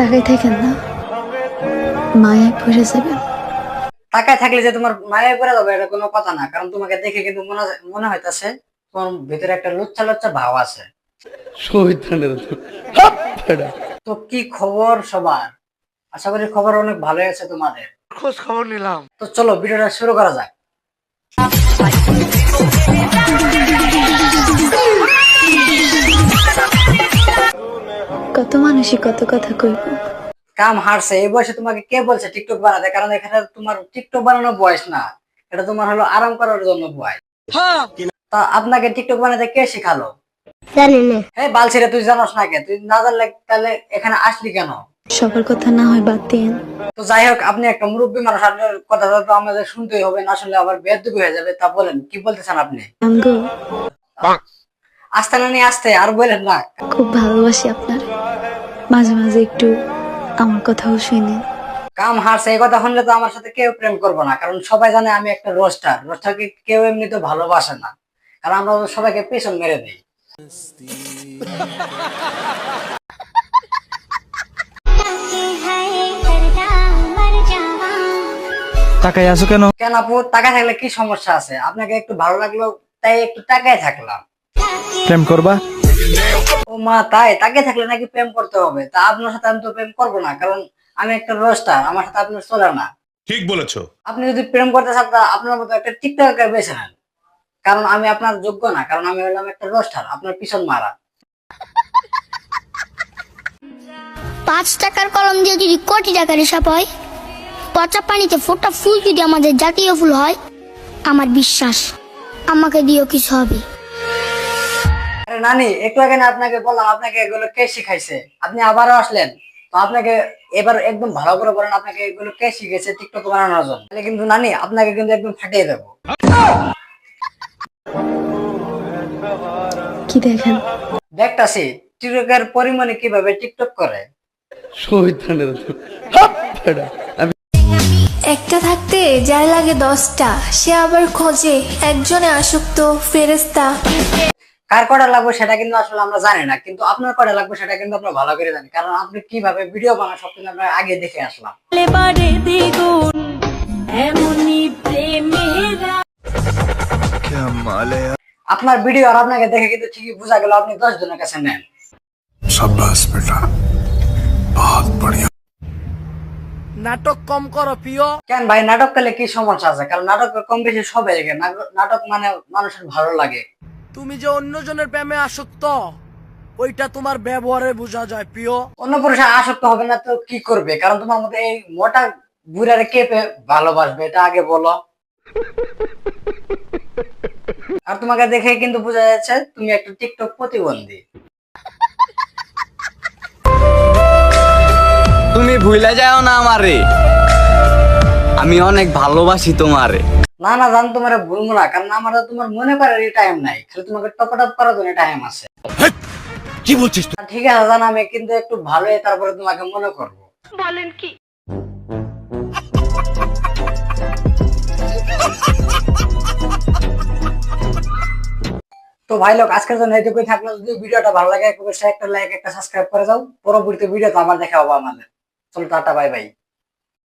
তাকাই থাকেন না। মায়ায় পড়ে যাবেন। টাকায় থাকলে যে তোমার মায়ের করে যাবে এটা কোনো কথা না। কারণ তোমাকে দেখে কিন্তু মনে মনে হইতাছে তোমার ভিতরে একটা লুচ্চা লুচ্চা ভাব আছে। তো কি খবর সবার? আশা করি খবর অনেক ভালো আছে তোমাদের। খোঁজ খবর নিলাম। তো চলো ভিডিওটা শুরু করা যাক। কত মানুষই কত কথা কইব? কাম হারছে এই বয়সে তোমাকে কে বলছে টিকটক বানাতে? কারণ এখানে তোমার টিকটক বানানোর বয়স না। এটা তোমার হলো আরাম করার জন্য বয়স। তা আপনাকে টিকটক বানাতে কে শেখালো? জানি না। হ্যাঁ বালছিরে তুই জানোস না কে? তুই না জানলে তাহলে এখানে আসলি কেন? সবার কথা না হয় বাদ দিয়েন। তো যাই হোক আপনি একটা মুরব্বী মানুষ আপনার কথা তো আমাদের শুনতেই হবে না শুনলে আবার বেদবি হয়ে যাবে। তা বলেন কি বলতেছেন আপনি? আমগো আসতে না নিয়ে আসতে আর বলেন না। খুব ভালোবাসি আপনার। মাঝে মাঝে একটু আমার কথাও শুনে। কাম হারছে এই কথা শুনলে তো আমার সাথে কেউ প্রেম করব না কারণ সবাই জানে আমি একটা রোস্টার। রোস্টারকে কেউ এমনি তো ভালোবাসে না কারণ আমরা তো সবাইকে পেছন মেরে দিই। টাকায় আসো কেন? কেন আপু? টাকা থাকলে কি সমস্যা আছে? আপনাকে একটু ভালো লাগল তাই একটু টাকায় থাকলাম। প্রেম করবা? ও মা তাই? তাকে থাকলে নাকি প্রেম করতে হবে। তা আপনার সাথে আমি তো প্রেম করব না কারণ আমি একটা রোস্টার আমার সাথে আপনার চলে না। ঠিক বলেছ। আপনি যদি প্রেম করতে চান তা আপনার মতো একটা টিকটকার বেছে নেন। কারণ আমি আপনার যোগ্য না কারণ আমি হলাম একটা রোস্টার আপনার পিছন মারা। পাঁচ টাকার কলম দিয়ে যদি কোটি টাকার হিসাব হয় পচা পানিতে ফোটা ফুল যদি আমাদের জাতীয় ফুল হয় আমার বিশ্বাস আমাকে দিয়েও কিছু হবে। নানি একটু আগে আপনাকে বললাম আপনাকে এগুলো কে শিখাইছে? আপনি আবারও আসলেন। তো আপনাকে এবার একদম ভালো করে বলেন আপনাকে এগুলো কে শিখেছে টিকটক বানানোর জন্য। তাহলে কিন্তু নানি আপনাকে কিন্তু একদম ফাটিয়ে দেবো। কি দেখেন? দেখতাছি টিকটকের পরিমাণে কীভাবে টিকটক করে। একটা থাকতে যার লাগে দশটা সে আবার খোঁজে একজনে আসক্ত ফেরেস্তা কার কটা লাগবে সেটা কিন্তু আসলে আমরা জানি না কিন্তু আপনার কটা লাগবে সেটা কিন্তু আমরা ভালো করে জানি। কারণ আপনি কীভাবে ভিডিও বানা সব কিন্তু আমরা আগে দেখে আসলাম। আপনার ভিডিও আর আপনাকে দেখে কিন্তু ঠিকই বোঝা গেল আপনি দশ জনের কাছে নেন। সাব্বাস বেটা বহুত বড়িয়া। নাটক কম করো প্রিয়। কেন ভাই নাটক করলে কি সমস্যা আছে? কারণ নাটক কম বেশি সবাই নাটক মানে মানুষের ভালো লাগে। তুমি যে অন্যজনের প্রেমে আসক্ত ওইটা তোমার ব্যবহারে বোঝা যায় প্রিয়। অন্য পুরুষে আসক্ত হবে না তো কি করবে? কারণ তোমার মধ্যে এই মোটা বুড়ারে কে পে- ভালোবাসবে? এটা আগে বলো। আর তোমাকে দেখে কিন্তু বোঝা যাচ্ছে তুমি একটা টিকটক প্রতিবন্ধী। তুমি ভুলে যাও না আমারে। আমি অনেক ভালোবাসি তোমারে। না না জান তোমার ভুলবো না কারণ আমার তোমার মনে করার টাইম নাই। খালি তোমাকে টপ টপ করার জন্য টাইম আছে। কি বলছিস ঠিক আছে জান আমি কিন্তু একটু ভালোই তারপরে তোমাকে মনে করব। তো ভাই লোক আজকের জন্য এইটুকুই থাকল। যদি ভিডিওটা ভালো লাগে অবশ্যই একটা লাইক একটা সাবস্ক্রাইব করে যাও। পরবর্তী ভিডিও তো আবার দেখা হব আমাদের। চলো টাটা বাই বাই।